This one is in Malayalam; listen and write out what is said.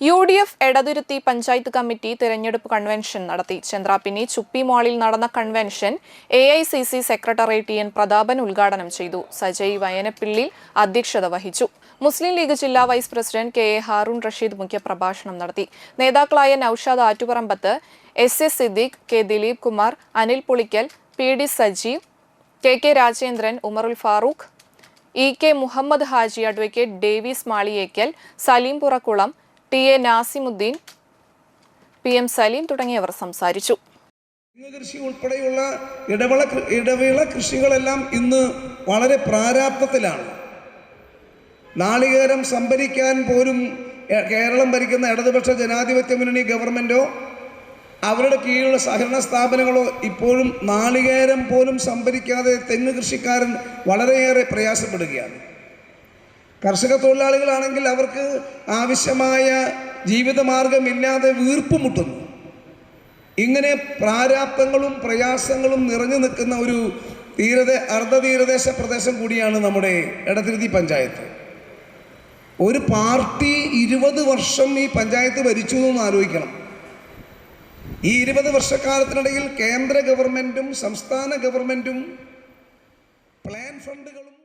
U D F Edathuruthi panchayat committee തിരഞ്ഞെടുപ്പ് കൺവെൻഷൻ നടത്തി. ചന്ദ്രാപിന്നി ചുപ്പി മാളിൽ നടന്ന convention A I C C secretary T N Prathapan ഉദ്ഘാടനം ചെയ്തു. സജയ് വയനപ്പിള്ളി അധ്യക്ഷത വഹിച്ചു. മുസ്ലിം ലീഗ് ജില്ലാ vice president K A Haroon Rasheed മുഖ്യപ്രഭാഷണം നടത്തി. നേതാക്കളായ Noushad Attuparambath S S Siddique K Dileep Kumar Anil Pulikkal P D Sajeev K K Rajendran Umarul Farooq E K Muhammad Haji advocate Davis Maliyekkal Saleem Purakkulam T A Nasimuddin P M Salim തുടങ്ങിയവർ സംസാരിച്ചു. കൃഷി ഉൾപ്പെടെയുള്ള ഇടവിള ഇടവിള കൃഷികളെല്ലാം ഇന്ന് വളരെ പ്രാരാബ്ധത്തിലാണ് നാളികേരം സംഭരിക്കാൻ പോലും കേരളം ഭരിക്കുന്ന ഇടതുപക്ഷ ജനാധിപത്യ മുന്നണി ഗവൺമെന്റോ അവരുടെ കീഴിലുള്ള സഹകരണ സ്ഥാപനങ്ങളോ ഇപ്പോഴും നാളികേരം പോലും സംഭരിക്കാതെ തെങ്ങ് കൃഷിക്കാരൻ വളരെയേറെ പ്രയാസപ്പെടുകയാണ്. കർഷക തൊഴിലാളികളാണെങ്കിൽ അവർക്ക് ആവശ്യമായ ജീവിതമാർഗമില്ലാതെ വീർപ്പുമുട്ടുന്നു. ഇങ്ങനെ പ്രാരാപ്തങ്ങളും പ്രയാസങ്ങളും നിറഞ്ഞു നിൽക്കുന്ന ഒരു തീരദ അർദ്ധതീരദേശ പ്രദേശം കൂടിയാണ് നമ്മുടെ ഇടതിരുതി പഞ്ചായത്ത്. ഒരു പാർട്ടി ഇരുപത് വർഷം ഈ പഞ്ചായത്ത് ഭരിച്ചു എന്ന് ആലോചിക്കണം. ഈ ഇരുപത് വർഷക്കാലത്തിനിടയിൽ കേന്ദ്ര ഗവൺമെന്റും സംസ്ഥാന ഗവൺമെന്റും പ്ലാൻ ഫണ്ടുകളും